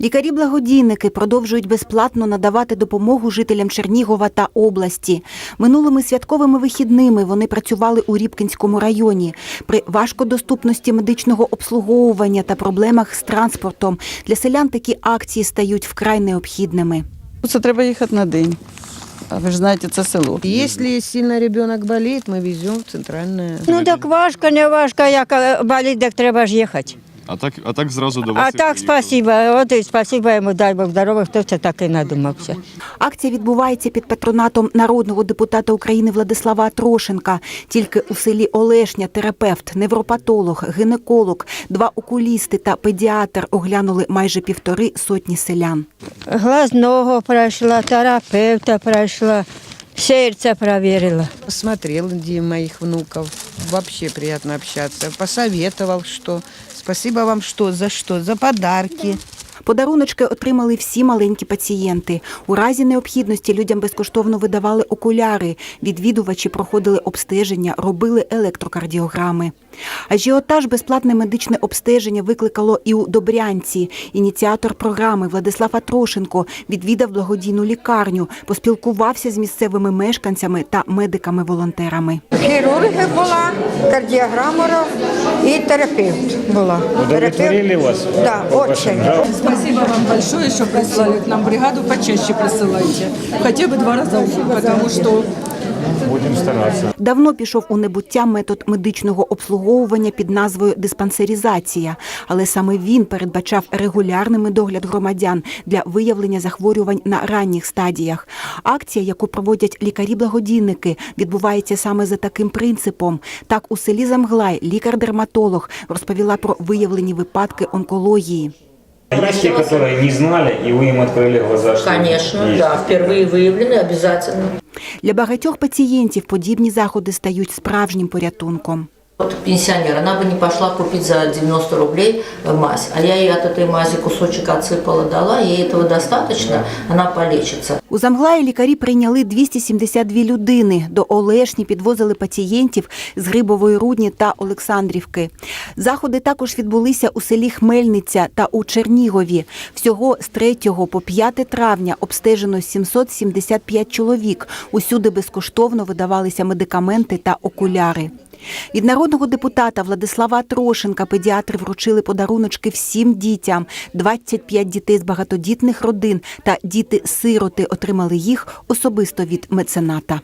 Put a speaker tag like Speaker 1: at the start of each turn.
Speaker 1: Лікарі-благодійники продовжують безплатно надавати допомогу жителям Чернігова та області. Минулими святковими вихідними вони працювали у Рібкінському районі. При важкодоступності медичного обслуговування та проблемах з транспортом для селян такі акції стають вкрай необхідними.
Speaker 2: Це треба їхати на день. А ви ж знаєте, це село.
Speaker 3: Если сильно ребенок болеет, мы везем в центральное.
Speaker 4: Ну так важко, не важко, як болить, так треба ж їхати.
Speaker 5: А так, а так зразу до вас.
Speaker 4: А
Speaker 5: і
Speaker 4: так
Speaker 5: приїхали.
Speaker 4: спасибо, от і спасибо йому, дай Бог здоров'я, хто це так і надумався.
Speaker 1: Акція відбувається під патронатом народного депутата України Владислава Трошенка. Тільки у селі Олешня терапевт, невропатолог, гінеколог, два окулісти та педіатр оглянули майже півтори сотні селян.
Speaker 4: Глазного пройшла, терапевта пройшла, серце проверила.
Speaker 3: Посмотрел, где моих внуков. Вообще приятно общаться. Посоветовал, что. Спасибо вам что, за что? За подарки.
Speaker 1: Подаруночки отримали всі маленькі пацієнти. У разі необхідності людям безкоштовно видавали окуляри. Відвідувачі проходили обстеження, робили електрокардіограми. Ажіотаж безплатне медичне обстеження викликало і у Добрянці. Ініціатор програми Владислав Атрошенко відвідав благодійну лікарню, поспілкувався з місцевими мешканцями та медиками-волонтерами.
Speaker 6: Хірурги була, кардіограмора і терапевт була.
Speaker 7: Удовлетворили вас?
Speaker 6: Да, очень.
Speaker 8: Спасибо вам большое, что прислали к нам бригаду. Почаще присылайте. Хотя бы два раза в день, потому что
Speaker 7: Будем стараться.
Speaker 1: Давно пішов у небуття метод медичного обслуговування під назвою диспансеризація, але саме він передбачав регулярний медогляд громадян для виявлення захворювань на ранніх стадіях. Акція, яку проводять лікарі-благодійники, відбувається саме за таким принципом. Так у селі Замглай лікар-дерматолог розповіла про виявлені випадки онкології.
Speaker 7: Есть те, которые не знали, и вы им открыли глаза, что
Speaker 9: Конечно,
Speaker 7: есть.
Speaker 9: да, впервые выявлены обязательно.
Speaker 1: Для багатьох пацієнтів подібні заходи стають справжнім порятунком.
Speaker 9: Вот пенсионер, она бы не пошла купить за 90 рублей э, мазь, а я ей от этой мази кусочек отсыпала, дала, ей этого достаточно, она полечится.
Speaker 1: У Замглаї лікарі прийняли 272 людини. До Олешні підвозили пацієнтів з Грибової Рудні та Олександрівки. Заходи також відбулися у селі Хмельниця та у Чернігові. Всього з 3 по 5 травня обстежено 775 чоловік. Усюди безкоштовно видавалися медикаменти та окуляри. Від народного депутата Владислава Трошенка педіатри вручили подаруночки всім дітям. 25 дітей з багатодітних родин та діти-сироти отримали їх особисто від мецената.